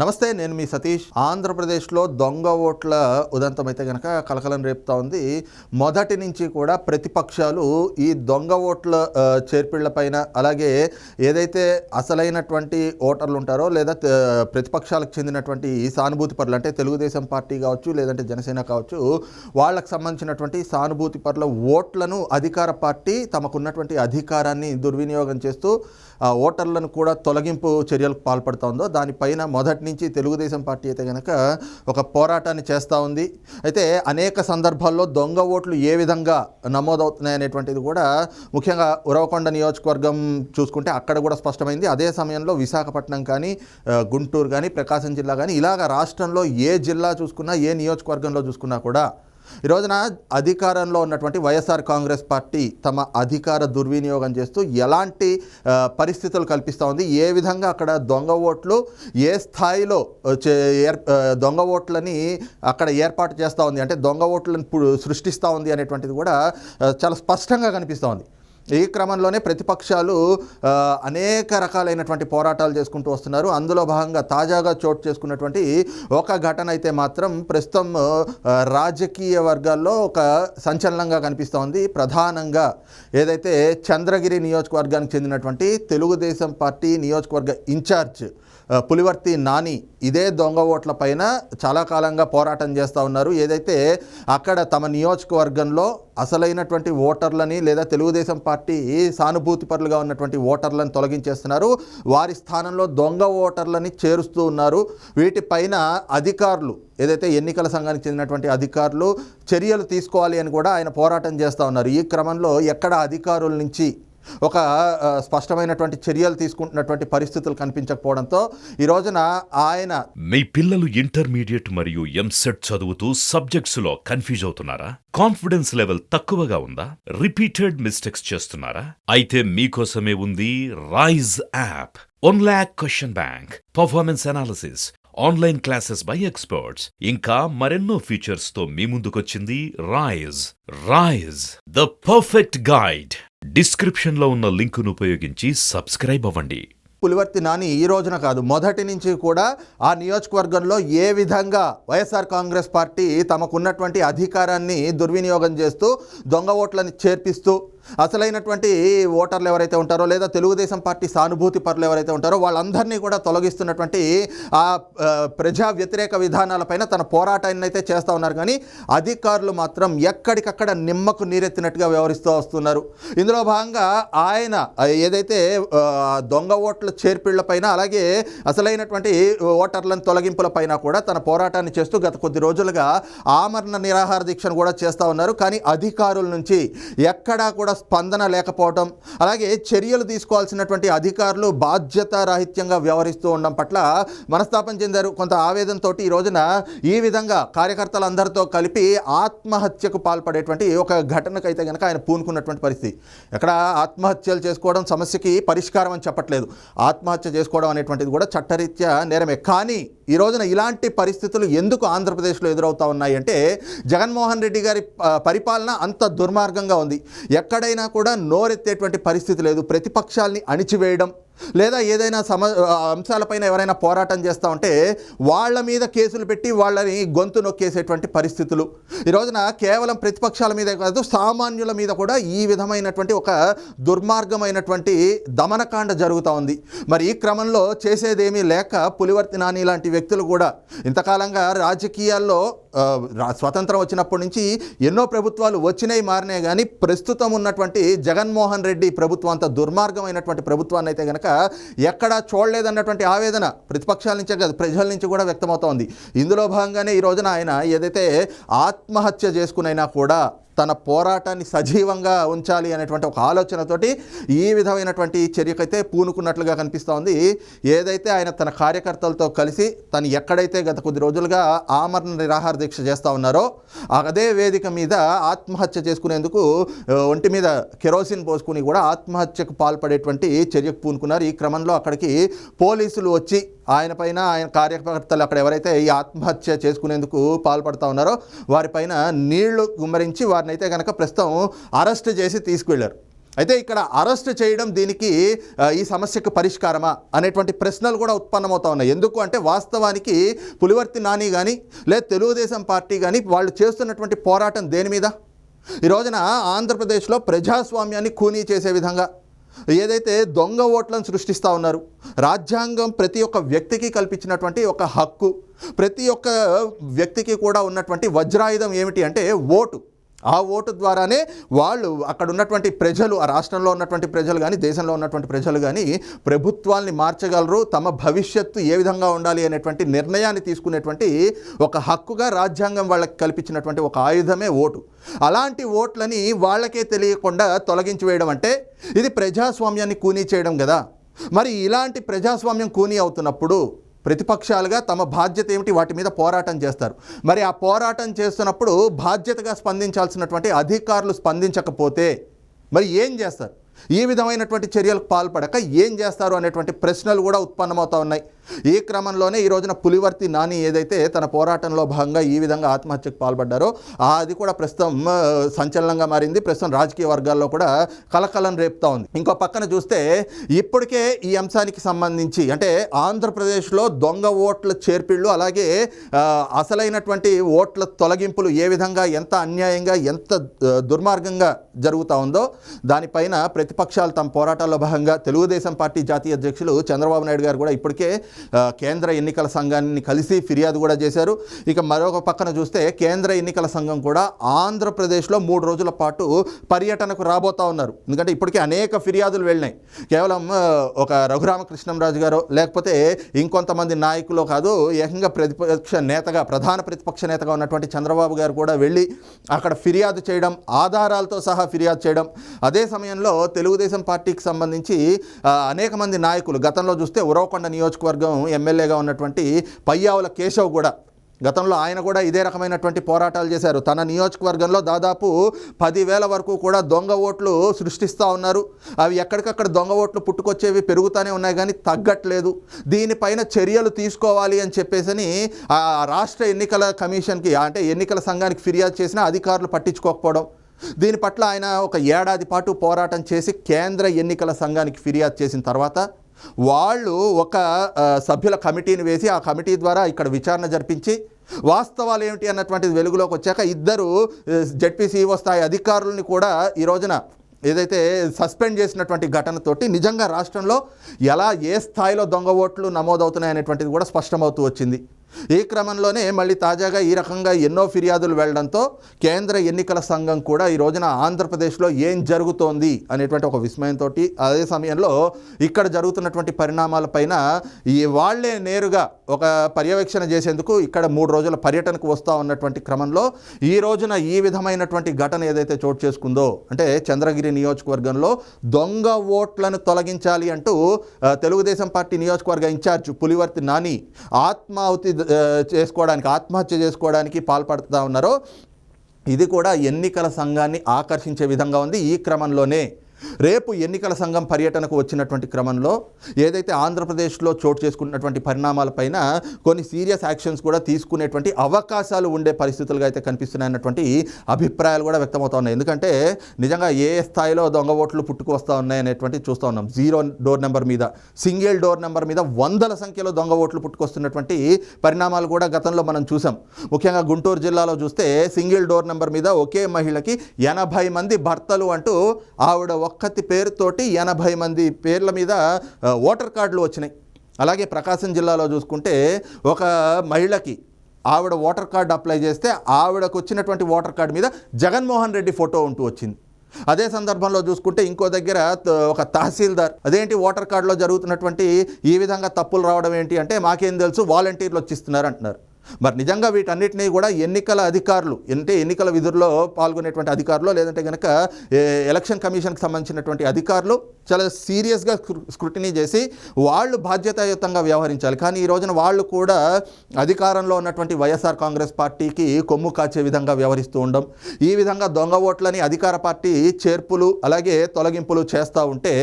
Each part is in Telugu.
నమస్తే నేను మీ సతీష్. ఆంధ్రప్రదేశ్లో దొంగ ఓట్ల ఉదంతం అయితే కనుక కలకలం రేపుతా ఉంది. మొదటి నుంచి కూడా ప్రతిపక్షాలు ఈ దొంగ ఓట్ల చేర్పిళ్ళపైన పైన అలాగే ఏదైతే అసలైనటువంటి ఓటర్లు ఉంటారో లేదా ప్రతిపక్షాలకు చెందినటువంటి ఈ సానుభూతి పరులు అంటే తెలుగుదేశం పార్టీ కావచ్చు లేదంటే జనసేన కావచ్చు వాళ్ళకు సంబంధించినటువంటి సానుభూతి పరుల ఓట్లను అధికార పార్టీ తమకున్నటువంటి అధికారాన్ని దుర్వినియోగం చేస్తూ ఓటర్లను కూడా తొలగింపు చర్యలకు పాల్పడుతోందో దానిపైన మొదటి నుంచి తెలుగుదేశం పార్టీ అయితే కనుక ఒక పోరాటాన్ని చేస్తూ ఉంది. అయితే అనేక సందర్భాల్లో దొంగ ఓట్లు ఏ విధంగా నమోదవుతున్నాయి అనేటువంటిది కూడా ముఖ్యంగా ఉరవకొండ నియోజకవర్గం చూసుకుంటే అక్కడ కూడా స్పష్టమైంది. అదే సమయంలో విశాఖపట్నం కానీ గుంటూరు కానీ ప్రకాశం జిల్లా కానీ ఇలాగ రాష్ట్రంలో ఏ జిల్లా చూసుకున్నా ఏ నియోజకవర్గంలో చూసుకున్నా కూడా ఈ రోజున అధికారంలో ఉన్నటువంటి వైఎస్ఆర్ కాంగ్రెస్ పార్టీ తమ అధికార దుర్వినియోగం చేస్తూ ఎలాంటి పరిస్థితులు కల్పిస్తూ ఉంది? ఏ విధంగా అక్కడ దొంగ ఓట్లు ఏ స్థాయిలో ఏర్ దొంగ ఓట్లని అక్కడ ఏర్పాటు చేస్తూ ఉంది? అంటే దొంగ ఓట్లను సృష్టిస్తూ ఉంది అనేటువంటిది కూడా చాలా స్పష్టంగా కనిపిస్తూ ఉంది. ఈ క్రమంలోనే ప్రతిపక్షాలు అనేక రకాలైనటువంటి పోరాటాలు చేసుకుంటూ వస్తున్నారు. అందులో భాగంగా తాజాగా చోటు చేసుకున్నటువంటి ఒక ఘటన అయితే మాత్రం ప్రస్తుతం రాజకీయ వర్గాల్లో ఒక సంచలనంగా కనిపిస్తోంది ప్రధానంగా ఏదైతే చంద్రగిరి నియోజకవర్గానికి చెందినటువంటి తెలుగుదేశం పార్టీ నియోజకవర్గ ఇన్ఛార్జ్ పులివర్తి నాని ఇదే దొంగ ఓట్ల పైన చాలా కాలంగా పోరాటం చేస్తూ ఉన్నారు. ఏదైతే అక్కడ తమ నియోజకవర్గంలో అసలైనటువంటి ఓటర్లని లేదా తెలుగుదేశం పార్టీ సానుభూతి పరులుగా ఉన్నటువంటి ఓటర్లను తొలగించేస్తున్నారు? వారి స్థానంలో దొంగ ఓటర్లని చేరుస్తూ ఉన్నారు. వీటిపైన అధికారులు ఏదైతే ఎన్నికల సంఘానికి చెందినటువంటి అధికారులు చర్యలు తీసుకోవాలి అని కూడా ఆయన పోరాటం చేస్తూ ఉన్నారు. ఈ క్రమంలో ఎక్కడ అధికారుల నుంచి ఒక స్పష్టమైనటువంటి చర్యలు తీసుకుంటున్నటువంటి పరిస్థితులు కనిపించకపోవడంతో ఈ రోజున ఆయన మీ పిల్లలు ఇంటర్మీడియట్ మరియు ఎంసెట్ చదువుతూ సబ్జెక్ట్స్లో కన్ఫ్యూజ్ అవుతున్నారా? కాన్ఫిడెన్స్ లెవెల్ తక్కువగా ఉందా? రిపీటెడ్ మిస్టేక్స్ చేస్తున్నారా? అయితే మీకోసమే ఉంది rise app one lakh question bank performance analysis online classes by experts ఇంకా మరెన్నో ఫీచర్స్తో మీ ముందుకొచ్చింది rise raise the perfect guide డిస్క్రిప్షన్లో ఉన్న లింకును ఉపయోగించి సబ్స్క్రైబ్ అవ్వండి. పులివర్తి నాని ఈ రోజున కాదు మొదటి నుంచి కూడా ఆ నియోజకవర్గంలో ఏ విధంగా వైఎస్ఆర్ కాంగ్రెస్ పార్టీ తమకున్నటువంటి అధికారాన్ని దుర్వినియోగం చేస్తూ దొంగ ఓట్లని చేర్పిస్తూ అసలైనటువంటి ఓటర్లు ఎవరైతే ఉంటారో లేదా తెలుగుదేశం పార్టీ సానుభూతి పరులు ఎవరైతే ఉంటారో వాళ్ళందరినీ కూడా తొలగిస్తున్నటువంటి ఆ ప్రజా వ్యతిరేక విధానాలపైన తన పోరాటాన్ని అయితే చేస్తూ ఉన్నారు. కానీ అధికారులు మాత్రం ఎక్కడికక్కడ నిమ్మకు నీరెత్తినట్టుగా వ్యవహరిస్తూ వస్తున్నారు. ఇందులో భాగంగా ఆయన ఏదైతే దొంగ ఓట్ల చేర్పిళ్ళపైన అలాగే అసలైనటువంటి ఓటర్లను తొలగింపులపైన కూడా తన పోరాటాన్ని చేస్తూ గత కొద్ది రోజులుగా ఆమరణ నిరాహార దీక్షను కూడా చేస్తూ ఉన్నారు. కానీ అధికారుల నుంచి ఎక్కడా కూడా స్పందన లేకపోవడం అలాగే చర్యలు తీసుకోవాల్సినటువంటి అధికారులు బాధ్యతారాహిత్యంగా వ్యవహరిస్తూ ఉండడం పట్ల మనస్తాపం చెందారు. కొంత ఆవేదనతో ఈ రోజున ఈ విధంగా కార్యకర్తలందరితో కలిపి ఆత్మహత్యకు పాల్పడేటువంటి ఒక ఘటనకైతే కనుక ఆయన పూనుకున్నటువంటి పరిస్థితి. ఎక్కడ ఆత్మహత్యలు చేసుకోవడం సమస్యకి పరిష్కారం అని చెప్పట్లేదు. ఆత్మహత్య చేసుకోవడం అనేటువంటిది కూడా చట్టరీత్యా నేరమే. కానీ ఈ రోజున ఇలాంటి పరిస్థితులు ఎందుకు ఆంధ్రప్రదేశ్లో ఎదురవుతా ఉన్నాయి అంటే జగన్మోహన్ రెడ్డి గారి పరిపాలన అంత దుర్మార్గంగా ఉంది. ఎక్కడ ఎక్కడైనా కూడా నోరెత్తేటువంటి పరిస్థితి లేదు. ప్రతిపక్షాల్ని అణిచివేయడం లేదా ఏదైనా సమ అంశాలపైన ఎవరైనా పోరాటం చేస్తూ ఉంటే వాళ్ళ మీద కేసులు పెట్టి వాళ్ళని గొంతు నొక్కేసేటువంటి పరిస్థితులు. ఈ రోజున కేవలం ప్రతిపక్షాల మీదే కాదు సామాన్యుల మీద కూడా ఈ విధమైనటువంటి ఒక దుర్మార్గమైనటువంటి దమనకాండ జరుగుతూ ఉంది. మరి ఈ క్రమంలో చేసేదేమీ లేక పులివర్తి నాని లాంటి వ్యక్తులు కూడా ఇంతకాలంగా రాజకీయాల్లో రా- స్వతంత్రం వచ్చినప్పటి నుంచి ఎన్నో ప్రభుత్వాలు వచ్చినాయి మారినాయి కానీ ప్రస్తుతం ఉన్నటువంటి జగన్మోహన్ రెడ్డి ప్రభుత్వం అంత దుర్మార్గమైనటువంటి ప్రభుత్వాన్ని అయితే కనుక ఎక్కడా చూడలేదన్నటువంటి ఆవేదన ప్రతిపక్షాల నుంచే కాదు ప్రజల నుంచి కూడా వ్యక్తమవుతోంది. ఇందులో భాగంగానే ఈ రోజున ఆయన ఏదైతే ఆత్మహత్య చేసుకునైనా కూడా తన పోరాటాన్ని సజీవంగా ఉంచాలి అనేటువంటి ఒక ఆలోచనతోటి ఈ విధమైనటువంటి చర్యకైతే పూనుకున్నట్లుగా కనిపిస్తోంది ఏదైతే ఆయన తన కార్యకర్తలతో కలిసి తను ఎక్కడైతే గత కొద్ది రోజులుగా ఆమరణ నిరాహార దీక్ష చేస్తూ ఉన్నారో అదే వేదిక మీద ఆత్మహత్య చేసుకునేందుకు ఒంటి మీద కెరోసిన్ పోసుకుని కూడా ఆత్మహత్యకు పాల్పడేటువంటి చర్యకు పూనుకున్నారు. ఈ క్రమంలో అక్కడికి పోలీసులు వచ్చి ఆయన పైన ఆయన కార్యకర్తలు అక్కడ ఎవరైతే ఈ ఆత్మహత్య చేసుకునేందుకు పాల్పడుతూ ఉన్నారో వారిపైన నీళ్ళు గుమ్మరించి వారి వారిని అయితే కనుక ప్రస్తుతం అరెస్ట్ చేసి తీసుకువెళ్ళారు. అయితే ఇక్కడ అరెస్ట్ చేయడం దీనికి ఈ సమస్యకు పరిష్కారమా అనేటువంటి ప్రశ్నలు కూడా ఉత్పన్నమవుతా ఉన్నాయి. ఎందుకు అంటే వాస్తవానికి పులివర్తి నాని కానీ లేదా తెలుగుదేశం పార్టీ కానీ వాళ్ళు చేస్తున్నటువంటి పోరాటం దేని మీద? ఈ రోజున ఆంధ్రప్రదేశ్లో ప్రజాస్వామ్యాన్ని కూనీ చేసే విధంగా ఏదైతే దొంగ ఓట్లను సృష్టిస్తూ ఉన్నారు రాజ్యాంగం ప్రతి ఒక్క వ్యక్తికి కల్పించినటువంటి ఒక హక్కు ప్రతి ఒక్క వ్యక్తికి కూడా ఉన్నటువంటి వజ్రాయుధం ఏమిటి అంటే ఓటు. ఆ ఓటు ద్వారానే వాళ్ళు అక్కడ ఉన్నటువంటి ప్రజలు ఆ రాష్ట్రంలో ఉన్నటువంటి ప్రజలు కానీ దేశంలో ఉన్నటువంటి ప్రజలు కానీ ప్రభుత్వాల్ని మార్చగలరు తమ భవిష్యత్తు ఏ విధంగా ఉండాలి అనేటువంటి నిర్ణయాన్ని తీసుకునేటువంటి ఒక హక్కుగా రాజ్యాంగం వాళ్ళకి కల్పించినటువంటి ఒక ఆయుధమే ఓటు. అలాంటి ఓట్లని వాళ్ళకే తెలియకుండా తొలగించి వేయడం అంటే ఇది ప్రజాస్వామ్యాన్ని కూనీ చేయడం కదా. మరి ఇలాంటి ప్రజాస్వామ్యం కూనీ అవుతున్నప్పుడు ప్రతిపక్షాలుగా తమ బాధ్యత ఏమిటి? వాటి మీద పోరాటం చేస్తారు. మరి ఆ పోరాటం చేస్తున్నప్పుడు బాధ్యతగా స్పందించాల్సినటువంటి అధికారులు స్పందించకపోతే మరి ఏం చేస్తారు? ఈ విధమైనటువంటి చర్యలకు పాల్పడక ఏం చేస్తారు? అనేటువంటి ప్రశ్నలు కూడా ఉత్పన్నమవుతా ఉన్నాయి. ఈ క్రమంలోనే ఈ రోజున పులివర్తి నాని ఏదైతే తన పోరాటంలో భాగంగా ఈ విధంగా ఆత్మహత్యకు పాల్పడ్డారో అది కూడా ప్రస్తుతం సంచలనంగా మారింది. ప్రస్తుతం రాజకీయ వర్గాల్లో కూడా కలకలం రేపుతా ఉంది. ఇంకో పక్కన చూస్తే ఇప్పటికే ఈ అంశానికి సంబంధించి అంటే ఆంధ్రప్రదేశ్లో దొంగ ఓట్ల చేర్పిళ్ళు అలాగే అసలైనటువంటి ఓట్ల తొలగింపులు ఏ విధంగా ఎంత అన్యాయంగా ఎంత దుర్మార్గంగా జరుగుతూ ఉందో దానిపైన ప్రతిపక్షాలు తమ పోరాటాల్లో భాగంగా తెలుగుదేశం పార్టీ జాతీయ అధ్యక్షులు చంద్రబాబు నాయుడు గారు కూడా ఇప్పటికే కేంద్ర ఎన్నికల సంఘాన్ని కలిసి ఫిర్యాదు కూడా చేశారు. ఇక మరొక పక్కన చూస్తే కేంద్ర ఎన్నికల సంఘం కూడా ఆంధ్రప్రదేశ్లో మూడు రోజుల పాటు పర్యటనకు రాబోతా ఉన్నారు. ఎందుకంటే ఇప్పటికే అనేక ఫిర్యాదులు వెళ్ళినాయి. కేవలం ఒక ఒక రఘురామకృష్ణంరాజు గారు లేకపోతే ఇంకొంతమంది నాయకులు కాదు ఏకంగా ప్రతిపక్ష నేతగా ప్రధాన ప్రతిపక్ష నేతగా ఉన్నటువంటి చంద్రబాబు గారు కూడా వెళ్ళి అక్కడ ఫిర్యాదు చేయడం ఆధారాలతో సహా ఫిర్యాదు చేయడం. అదే సమయంలో తెలుగుదేశం పార్టీకి సంబంధించి అనేక మంది నాయకులు గతంలో చూస్తే ఉరవకొండ నియోజకవర్గం ఎమ్మెల్యేగా ఉన్నటువంటి పయ్యావుల కేశవ్ కూడా. గతంలో ఆయన కూడా ఇదే రకమైనటువంటి పోరాటాలు చేశారు. తన నియోజకవర్గంలో దాదాపు పదివేల వరకు కూడా దొంగ ఓట్లు సృష్టిస్తూ ఉన్నారు. అవి ఎక్కడికక్కడ దొంగ ఓట్లు పుట్టుకొచ్చేవి పెరుగుతూనే ఉన్నాయి కానీ తగ్గట్లేదు. దీనిపైన చర్యలు తీసుకోవాలి అని చెప్పేసి ఆ రాష్ట్ర ఎన్నికల కమిషన్కి అంటే ఎన్నికల సంఘానికి ఫిర్యాదు చేసిన అధికారులు పట్టించుకోకపోవడం. దీని పట్ల ఆయన ఒక ఏడాది పాటు పోరాటం చేసి కేంద్ర ఎన్నికల సంఘానికి ఫిర్యాదు చేసిన తర్వాత వాళ్ళు ఒక సభ్యుల కమిటీని వేసి ఆ కమిటీ ద్వారా ఇక్కడ విచారణ జరిపించి వాస్తవాలు ఏమిటి అన్నటువంటిది వెలుగులోకి వచ్చాక ఇద్దరు జడ్పీసీఓ స్థాయి అధికారులని కూడా ఈ రోజున ఏదైతే సస్పెండ్ చేసినటువంటి ఘటనతోటి నిజంగా రాష్ట్రంలో ఎలా ఏ స్థాయిలో దొంగ ఓట్లు నమోదవుతున్నాయి అనేటువంటిది కూడా స్పష్టమవుతూ వచ్చింది. ఈ క్రమంలోనే మళ్ళీ తాజాగా ఈ రకంగా ఎన్నో ఫిర్యాదులు వెళ్ళడంతో కేంద్ర ఎన్నికల సంఘం కూడా ఈ రోజున ఆంధ్రప్రదేశ్లో ఏం జరుగుతోంది అనేటువంటి ఒక విస్మయంతో అదే సమయంలో ఇక్కడ జరుగుతున్నటువంటి పరిణామాలపైన ఈ వాళ్ళే నేరుగా ఒక పర్యవేక్షణ చేసేందుకు ఇక్కడ మూడు రోజుల పర్యటనకు వస్తూ ఉన్నటువంటి క్రమంలో ఈ రోజున ఈ విధమైనటువంటి ఘటన ఏదైతే చోటు చేసుకుందో అంటే చంద్రగిరి నియోజకవర్గంలో దొంగ ఓట్లను తొలగించాలి అంటూ తెలుగుదేశం పార్టీ నియోజకవర్గ ఇన్ఛార్జ్ పులివర్తి నాని ఆత్మాహుతి చేసుకోవడానికి ఆత్మహత్య చేసుకోవడానికి పాల్పడుతూ ఉన్నారో ఇది కూడా ఎన్నికల సంఘాన్ని ఆకర్షించే విధంగా ఉంది. ఈ క్రమంలోనే రేపు ఎన్నికల సంఘం పర్యటనకు వచ్చినటువంటి క్రమంలో ఏదైతే ఆంధ్రప్రదేశ్లో చోటు చేసుకున్నటువంటి పరిణామాలపైన కొన్ని సీరియస్ యాక్షన్స్ కూడా తీసుకునేటువంటి అవకాశాలు ఉండే పరిస్థితులుగా అయితే కనిపిస్తున్నాయన్నటువంటి అభిప్రాయాలు కూడా వ్యక్తమవుతా ఉన్నాయి. ఎందుకంటే నిజంగా ఏ స్థాయిలో దొంగ ఓట్లు పుట్టుకు వస్తూ ఉన్నాయనేటువంటి చూస్తూ ఉన్నాం. జీరో డోర్ నెంబర్ మీద సింగిల్ డోర్ నెంబర్ మీద వందల సంఖ్యలో దొంగ ఓట్లు పుట్టుకొస్తున్నటువంటి పరిణామాలు కూడా గతంలో మనం చూసాం. ముఖ్యంగా గుంటూరు జిల్లాలో చూస్తే సింగిల్ డోర్ నెంబర్ మీద ఒకే మహిళకి ఎనభై మంది భర్తలు అంటూ ఆవిడ ఒక్కతి పేరుతోటి ఎనభై మంది పేర్ల మీద ఓటర్ కార్డులు వచ్చినాయి. అలాగే ప్రకాశం జిల్లాలో చూసుకుంటే ఒక మహిళకి ఆవిడ ఓటర్ కార్డు అప్లై చేస్తే ఆవిడకు వచ్చినటువంటి ఓటర్ కార్డు మీద జగన్మోహన్ రెడ్డి ఫోటో ఉంటూ వచ్చింది. అదే సందర్భంలో చూసుకుంటే ఇంకో దగ్గర ఒక తహసీల్దార్ అదేంటి ఓటర్ కార్డులో జరుగుతున్నటువంటి ఈ విధంగా తప్పులు రావడం ఏంటి అంటే మాకేం తెలుసు వాలంటీర్లు వచ్చిస్తున్నారు అంటున్నారు. మరి నిజంగా వీటన్నిటినీ కూడా ఎన్నికల అధికారులు అంటే ఎన్నికల విధుల్లో పాల్గొనేటువంటి అధికారులు లేదంటే కనుక ఎలక్షన్ కమిషన్కి సంబంధించినటువంటి అధికారులు చాలా సీరియస్గా స్క్రూటినీ చేసి వాళ్ళు బాధ్యతాయుతంగా వ్యవహరించాలి. కానీ ఈ రోజున వాళ్ళు కూడా అధికారంలో ఉన్నటువంటి వైఎస్ఆర్ కాంగ్రెస్ పార్టీకి కొమ్ము కాచే విధంగా వ్యవహరిస్తూ ఉండడం ఈ విధంగా దొంగ ఓట్లని అధికార పార్టీ చేర్పులు అలాగే తొలగింపులు చేస్తూ ఉంటే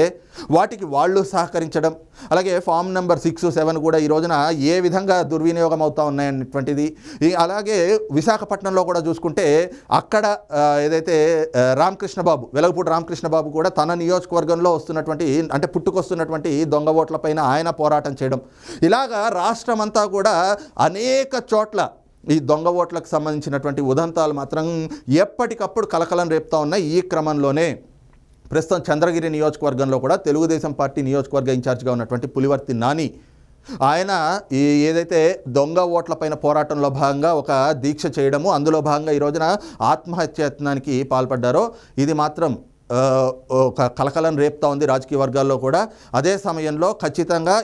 వాటికి వాళ్ళు సహకరించడం. అలాగే ఫామ్ నెంబర్ సిక్స్ సెవెన్ కూడా ఈ రోజున ఏ విధంగా దుర్వినియోగం అవుతూ ఉన్నాయనేటువంటిది. ఈ అలాగే విశాఖపట్నంలో కూడా చూసుకుంటే అక్కడ ఏదైతే రామకృష్ణ బాబు వెలగపూడి రామకృష్ణ బాబు కూడా తన నియోజకవర్గంలో వస్తున్నటువంటి అంటే పుట్టుకొస్తున్నటువంటి దొంగ ఓట్లపైన ఆయన పోరాటం చేయడం. ఇలాగా రాష్ట్రం అంతా కూడా అనేక చోట్ల ఈ దొంగ ఓట్లకు సంబంధించినటువంటి ఉదంతాలు మాత్రం ఎప్పటికప్పుడు కలకలం రేపుతా ఉన్నాయి ఈ క్రమంలోనే. ప్రస్తుతం చంద్రగిరి నియోజకవర్గంలో కూడా తెలుగుదేశం పార్టీ నియోజకవర్గ ఇన్ఛార్జ్గా ఉన్నటువంటి పులివర్తి నాని ఆయన ఈ ఏదైతే దొంగ ఓట్లపైన పోరాటంలో భాగంగా ఒక దీక్ష చేయడము అందులో భాగంగా ఈ రోజున ఆత్మహత్యత్నానికి పాల్పడ్డారో ఇది మాత్రం కలకలం రేపుతా ఉంది రాజకీయ వర్గాల్లో కూడా. అదే సమయంలో ఖచ్చితంగా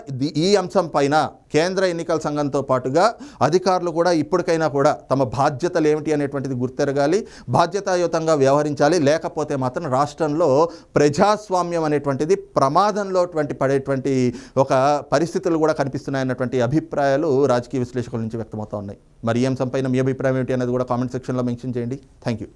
ఈ అంశం పైన కేంద్ర ఎన్నికల సంఘంతో పాటుగా అధికారులు కూడా ఇప్పటికైనా కూడా తమ బాధ్యతలు ఏమిటి అనేటువంటిది గుర్తెరగాలి బాధ్యతాయుతంగా వ్యవహరించాలి. లేకపోతే మాత్రం రాష్ట్రంలో ప్రజాస్వామ్యం అనేటువంటిది ప్రమాదంలో పడేటువంటి ఒక పరిస్థితులు కూడా కనిపిస్తున్నాయన్నటువంటి అభిప్రాయాలు రాజకీయ విశ్లేషకుల నుంచి వ్యక్తమవుతా ఉన్నాయి. మరి ఈ అంశం పైన మీ అభిప్రాయం ఏమిటి అనేది కూడా కామెంట్ సెక్షన్లో మెన్షన్ చేయండి. Thank you